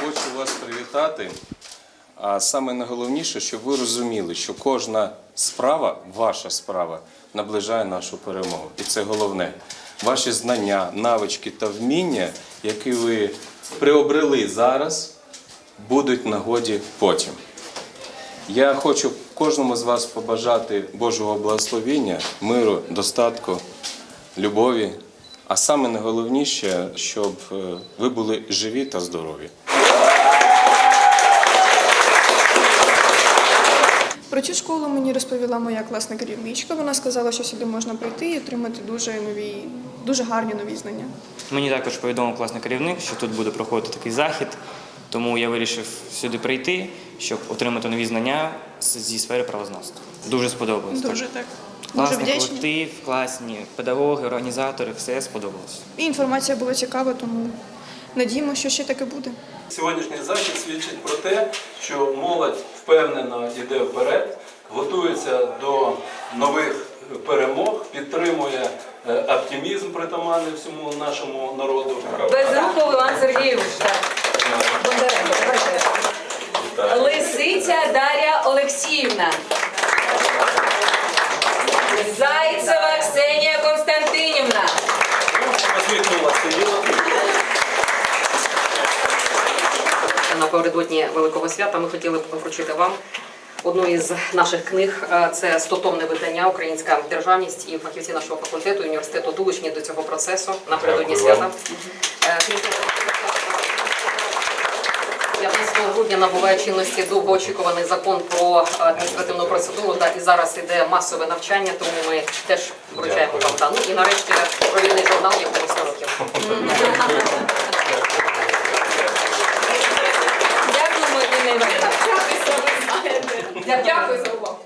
хочу вас привітати. А саме найголовніше, щоб ви розуміли, що кожна справа, ваша справа, наближає нашу перемогу. І це головне. Ваші знання, навички та вміння, які ви приобрели зараз, будуть нагоді потім. Я хочу кожному з вас побажати Божого благословіння, миру, достатку, любові. А саме найголовніше, щоб е, ви були живі та здорові. Про цю школу мені розповіла моя класна керівничка. Вона сказала, що сюди можна прийти і отримати дуже нові, дуже гарні нові знання. Мені також повідомив класний керівник, що тут буде проходити такий захід, тому я вирішив сюди прийти, щоб отримати нові знання зі сфери правознавства. Дуже сподобалось. Дуже так. Дуже Класний вдячні. колектив, класні педагоги, організатори, все сподобалось. І інформація була цікава, тому надіємося, що ще таке буде. Сьогоднішній захід свідчить про те, що молодь впевнено йде вперед, готується до нових перемог, підтримує е, оптимізм притаманний всьому нашому народу. Безруков Іван Сергійович. Лисиця Дар'я Олексіївна. Зайцева Напередодні Великого свята ми хотіли б вручити вам одну із наших книг. Е, Це стотомне видання Українська державність і фахівці нашого факультету університету долучені до цього процесу напередодні свята. Е, книга 15 грудня набуває чинності довгоочікуваний закон про е, адміністративну процедуру. Та і зараз іде масове навчання, тому ми теж вручаємо вам та. Ну і нарешті провідний журнал, якому 100 років. Іванівна. Дякую за увагу.